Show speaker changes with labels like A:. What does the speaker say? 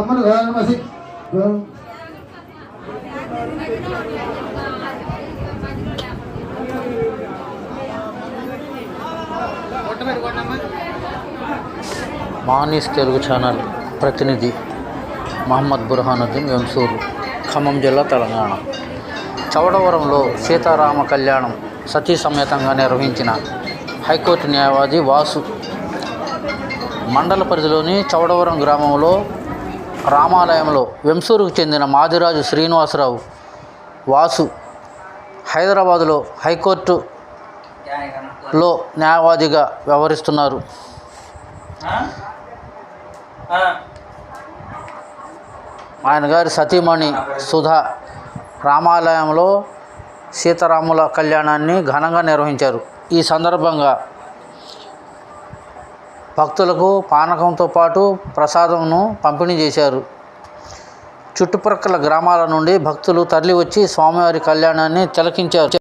A: అమృతమసి
B: మానీస్ Telugu channel ప్రతినిధి మహమ్మద్ బుర్హానుద్దీన్ వెంసూరు ఖమ్మం జిల్లా తెలంగాణ. చవడవరంలో సీతారామ కళ్యాణం సతీ సమేతంగా నిర్వహించిన హైకోర్టు న్యాయవాది వాసు మండల పరిధిలోని చౌడవరం గ్రామంలో రామాలయంలో వెంసూరుకు చెందిన మాదిరాజు శ్రీనివాసరావు వాసు హైదరాబాదులో హైకోర్టులో న్యాయవాదిగా వ్యవహరిస్తున్నారు. ఆయన గారి సతీమణి సుధా రామాలయంలో సీతారాముల కళ్యాణాన్ని ఘనంగా నిర్వహించారు. ఈ సందర్భంగా భక్తులకు పానకంతో పాటు ప్రసాదంను పంపిణీ చేశారు. చుట్టుప్రక్కల గ్రామాల నుండి భక్తులు తరలివచ్చి స్వామివారి కళ్యాణాన్ని తిలకించారు.